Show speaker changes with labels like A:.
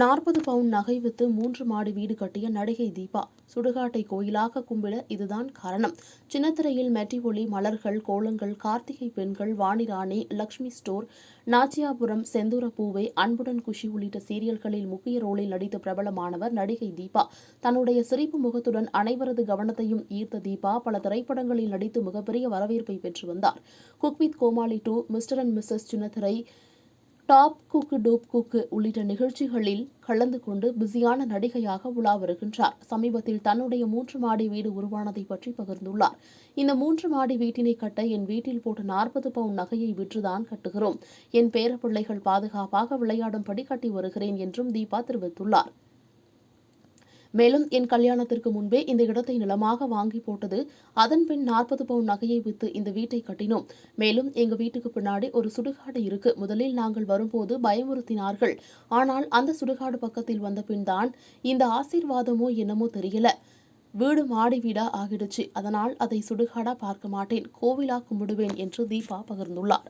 A: நாற்பது பவுன் நகை வித்து மூன்று மாடி வீடு கட்டிய நடிகை தீபா. சுடுகாட்டை கோயிலாக கும்பிட இதுதான் காரணம். சின்னத்திரையில் மெட்டி ஒளி மலர்கள் கோலங்கள் கார்த்திகை பெண்கள் வாணிராணி லக்ஷ்மி ஸ்டோர் நாச்சியாபுரம் செந்தூர அன்புடன் குஷி உள்ளிட்ட சீரியல்களில் முக்கிய ரோலில் நடித்து பிரபலமானவர் நடிகை தீபா. தன்னுடைய சிரிப்பு முகத்துடன் அனைவரது கவனத்தையும் ஈர்த்த தீபா பல திரைப்படங்களில் நடித்து மிகப்பெரிய வரவேற்பை பெற்று வந்தார். Cook with Komali two mister and missus சின்னத்திரை டாப் குக்கு டூப் குக்கு உள்ளிட்ட நிகழ்ச்சிகளில் கலந்து கொண்டு பிஸியான நடிகையாக உலா வருகின்றார். சமீபத்தில் தன்னுடைய மூன்று மாடி வீடு உருவானதை பற்றி பகிர்ந்துள்ளார். இந்த மூன்று மாடி வீட்டினை கட்ட என் வீட்டில் போட்ட நாற்பது பவுன் நகையை விற்றுதான் கட்டுகிறோம். என் பேரப்பிள்ளைகள் பாதுகாப்பாக விளையாடும்படி கட்டி வருகிறேன் என்றும் தீபா தெரிவித்துள்ளார். மேலும் என் கல்யாணத்திற்கு முன்பே இந்த இடத்தை நிலமாக வாங்கி போட்டது அதன் பின் நாற்பது பவுன் நகையை வித்து இந்த வீட்டை கட்டினோம். மேலும் எங்க வீட்டுக்கு பின்னாடி ஒரு சுடுகாடு இருக்கு. முதலில் நாங்கள் வரும்போது பயமுறுத்தினார்கள். ஆனால் அந்த சுடுகாடு பக்கத்தில் வந்த பின் தான் இந்த ஆசீர்வாதமோ என்னமோ தெரியல. வீடு மாடி வீடா ஆகிடுச்சு. அதனால் அதை சுடுகாடா பார்க்க மாட்டேன். கோவிலா கும்பிடுவேன் என்று தீபா பகிர்ந்துள்ளார்.